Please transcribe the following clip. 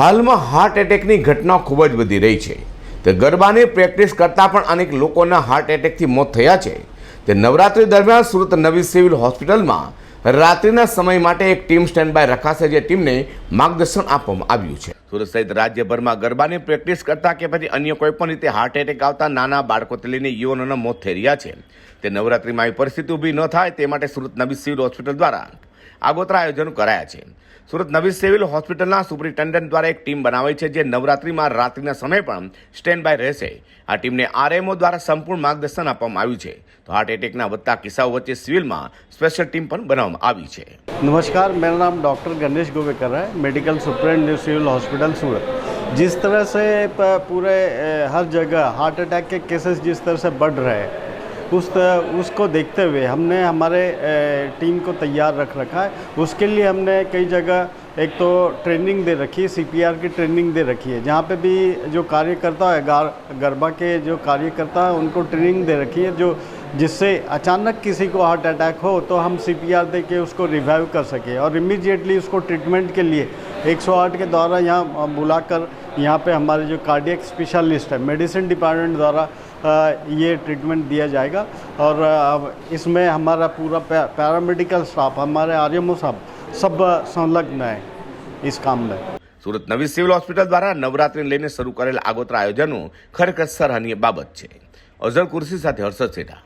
હાલમાં હાર્ટ એટેકની ઘટના ખૂબ જ વધી રહી છે. તે ગરબાની પ્રેક્ટિસ કરતાં પણ અનેક લોકોના હાર્ટ એટેકથી મોત થયા છે. તે નવરાત્રી દરમિયાન સુરત નવી સિવિલ હોસ્પિટલમાં રાત્રિના સમય માટે એક ટીમ સ્ટેન્ડ બાય રખાશે જે ટીમને માર્ગદર્શન આપવામાં આવ્યું છે. સુરત સહિત રાજ્યભરમાં ગરબાની પ્રેક્ટિસ કરતા કે પછી અન્ય કોઈ પણ રીતે હાર્ટ એટેક આવતા નાના બાળકોથી લઈને યુવાનોના મોત થઈ રહ્યા છે. તે નવરાત્રીમાં આવી પરિસ્થિતિ ઊભી ન થાય તે માટે સુરત નવી સિવિલ હોસ્પિટલ દ્વારા આગોતરા આયોજનો કરાયા છે સુરત નવી સિવિલ હોસ્પિટલના સુપરિન્ટેન્ડન્ટ દ્વારા એક ટીમ બનાવાઈ છે જે નવરાત્રીમાં રાત્રિના સમયે પણ સ્ટેન્ડ બાય રહેશે આ ટીમને આરએમઓ દ્વારા સંપૂર્ણ માર્ગદર્શન આપવામાં આવ્યું છે તો હાર્ટ એટેકના વધતા કિસ્સાઓ વચ્ચે સિવિલમાં સ્પેશિયલ ટીમ પણ બનાવવામાં આવી છે नमस्कार मेरा नाम डॉक्टर गणेश गोवेकर है medical superintendent civil hospital Surat जिस तरह से प- पूरे अ, हर जगह हार्ट अटैक के केसेस जिस तरह से बढ़ रहे हैं उस त- उसको देखते हुए हमने हमारे अ, टीम को तैयार रख रखा है उसके लिए हमने कई जगह एक तो ट्रेनिंग दे रखी है सीपीआर की ट्रेनिंग दे रखी है। जहाँ पे भी जो कार्यकर्ता है, गार, गरबा के जो कार्यकर्ता है, उनको ट्रेनिंग दे रखी है, जो जिससे अचानक किसी को हार्ट अटैक हो तो हम सीपीआर दे के उसको रिवाइव कर सके और इमीडिएटली उसको ट्रीटमेंट के लिए 108 के द्वारा यहाँ बुलाकर यहाँ पे हमारे जो कार्डियक स्पेशलिस्ट है मेडिसिन डिपार्टमेंट द्वारा ये ट्रीटमेंट दिया जाएगा। और इसमें हमारा पूरा पैरामेडिकल स्टाफ हमारे आर्यमो साहब सब संलग्न है इस काम में સુરત નવી સિવિલ હોસ્પિટલ દ્વારા નવરાત્રીને લઈને શરૂ કરેલ આગોતરા આયોજનો ખરેખર સરાહનીય બાબત છે અઝર કુર્સી સાથે હર્ષદ સેઠા